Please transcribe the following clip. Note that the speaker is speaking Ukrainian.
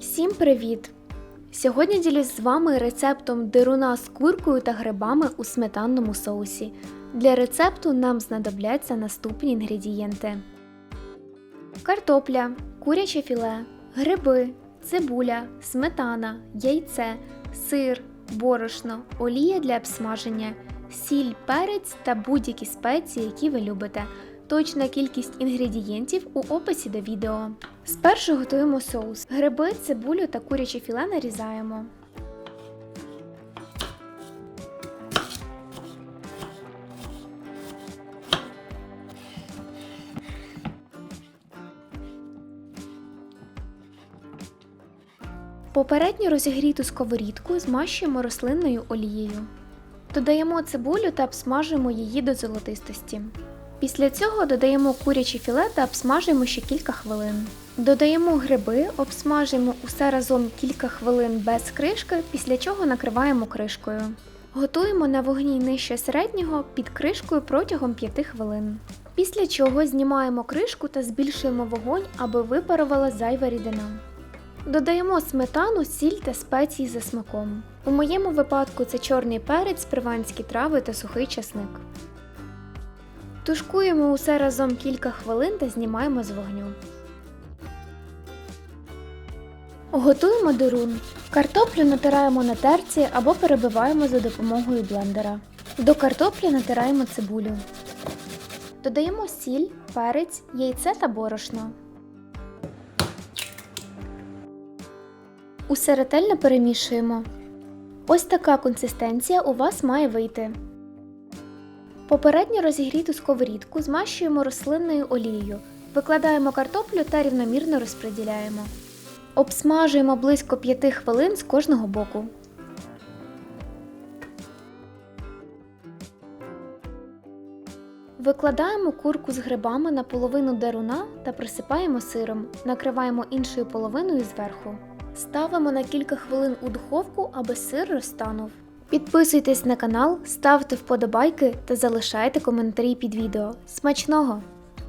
Всім привіт! Сьогодні ділюсь з вами рецептом дируна з куркою та грибами у сметанному соусі. Для рецепту нам знадобляться наступні інгредієнти: картопля, куряче філе, гриби, цибуля, сметана, яйце, сир, борошно, олія для обсмаження, сіль, перець та будь-які спеції, які ви любите. Точна кількість інгредієнтів у описі до відео. Спершу готуємо соус. Гриби, цибулю та куряче філе нарізаємо. Попередньо розігріту сковорідку змащуємо рослинною олією. Додаємо цибулю та обсмажуємо її до золотистості. Після цього додаємо куряче філе та обсмажуємо ще кілька хвилин. Додаємо гриби, обсмажуємо усе разом кілька хвилин без кришки, після чого накриваємо кришкою. Готуємо на вогні нижче середнього під кришкою протягом 5 хвилин. Після чого знімаємо кришку та збільшуємо вогонь, аби випарувала зайва рідина. Додаємо сметану, сіль та спеції за смаком. У моєму випадку це чорний перець, прованські трави та сухий часник. Тушкуємо усе разом кілька хвилин та знімаємо з вогню. Готуємо дирун. Картоплю натираємо на терці або перебиваємо за допомогою блендера. До картоплі натираємо цибулю. Додаємо сіль, перець, яйце та борошно. Усе ретельно перемішуємо. Ось така консистенція у вас має вийти. Попередньо розігріту сковорідку змащуємо рослинною олією, викладаємо картоплю та рівномірно розподіляємо. Обсмажуємо близько 5 хвилин з кожного боку. Викладаємо курку з грибами на половину деруна та присипаємо сиром, накриваємо іншою половиною зверху. Ставимо на кілька хвилин у духовку, аби сир розтанув. Підписуйтесь на канал, ставте вподобайки та залишайте коментарі під відео. Смачного!